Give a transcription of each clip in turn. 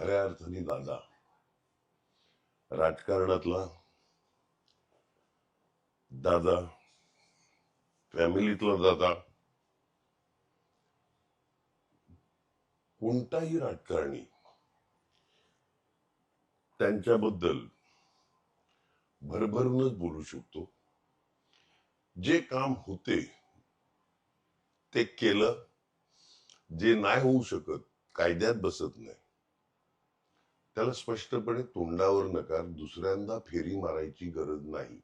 खऱ्या अर्थाने दादा राजकारणातला दादा फॅमिलीतला दादा कोणताही राजकारणी त्यांच्याबद्दल भरभरूनच बोलू शकतो. जे काम होते ते केलं. जे नाही होऊ शकत कायद्यात बसत नाही. त्याला स्पष्टपणे तोंडावर नकार दुसऱ्यांदा फेरी मारायची गरज नाही.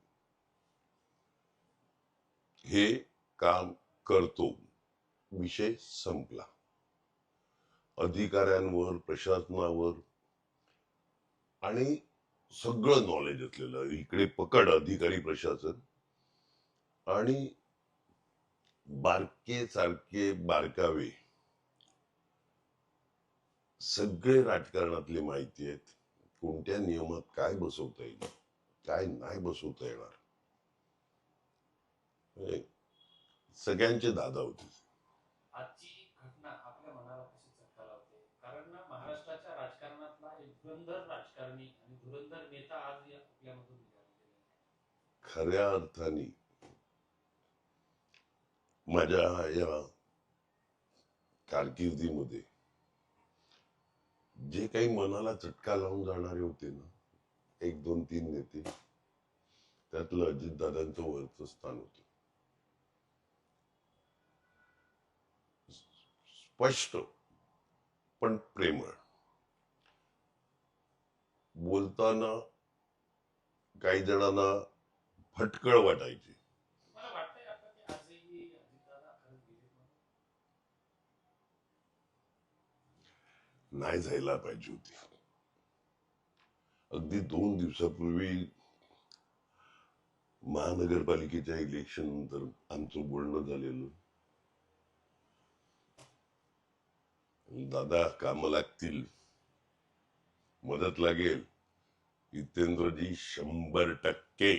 हे काम करतो. विषय संपला. अधिकाऱ्यांवर प्रशासनावर आणि सगळं नॉलेज असलेलं इकडे पकड अधिकारी प्रशासन आणि बारके सारखे बारकावे सगळे राजकारणातली माहिती आहेत. कोणत्या नियमात काय बसवता येईल? काय नाही बसवता येणार? सगळ्यांचे दादा होते. आजची घटना आपल्या मनाला कशी चटका लावते? कारण ना महाराष्ट्राच्या राजकारणातला एक धुरंधर राजकारणी आणि धुरंधर नेता आज या- आपल्यामधून निघालेला आहे. खऱ्या अर्थाने माझ्या या कारकिर्दीमध्ये जे काही मनाला चटका लावून जाणारे होते ना एक दोन तीन नेते त्यातलं अजितदादांचं वरचं स्थान होत. स्पष्ट पण प्रेमळ. बोलताना काही जणांना फटकळ वाटायची. नाही जायला पाहिजे होती. अगदी दोन दिवसापूर्वी महानगरपालिकेच्या इलेक्शन नंतर आमचं बोलणं झालेलं. दादा काम लागतील. मदत लागेल. जितेंद्रजी शंभर टक्के.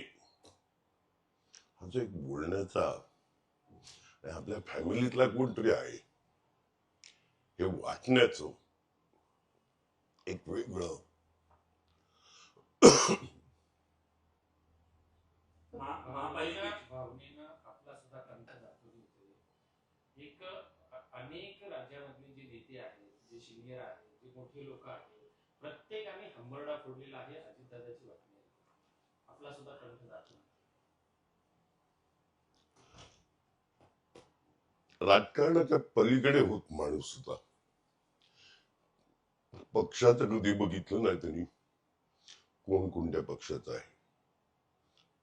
हा जो एक बोलण्याचा आपल्या फॅमिलीतला कोणतरी आहे हे वाचण्याचं एक वेगळं महा- महापालिका भावनेनं आपला सुद्धा कंठ दाखवली होते एक अनेक राज्यामधली जी नेते आहेत जे सिनियर आहेत जे मोठे लोक आहेत प्रत्येकाने हंबरडा फोडलेला आहे अजितदादाची बातमी आपला सुद्धा कंठ जातो राजकारणाच्या पलीकडे होत माणूस सुद्धा. पक्षाचं कधी बघितलं नाही त्यांनी. कोण कोणत्या पक्षाचा आहे?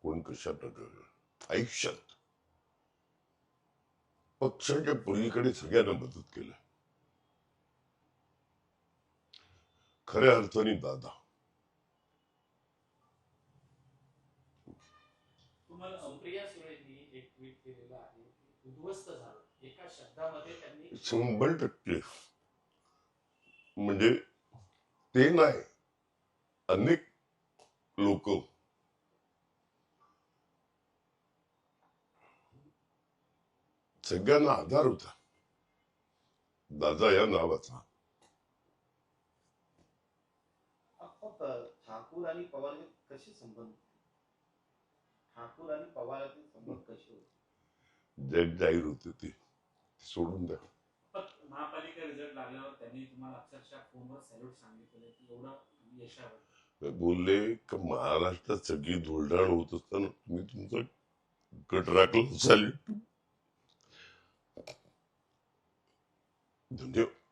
कोण कशा प्रकारे आयुष्यात. पक्षाच्या पलीकडे सगळ्यांना मदत केलं. खऱ्या अर्थाने दादा. शंभर टक्के. म्हणजे ते नाही अनेक लोक. सगळ्यांना आधार होता. दादा या नावाचा. ठाकूर आणि पवार कसे संबंध ठाकूर आणि पवाराचे संबंध कसे होते? जग जाहीर होते ते सोडून द्या. रिझल्ट लागल्यावर त्यांनी तुम्हाला अक्षरशः फोनवर सॅल्यूट सांगितलं की एवढं यशावर बोलले का महाराष्ट्रात सगळी धुळधाण होत असताना तुम्ही तुमचा गट राखला चालेल धन्यवाद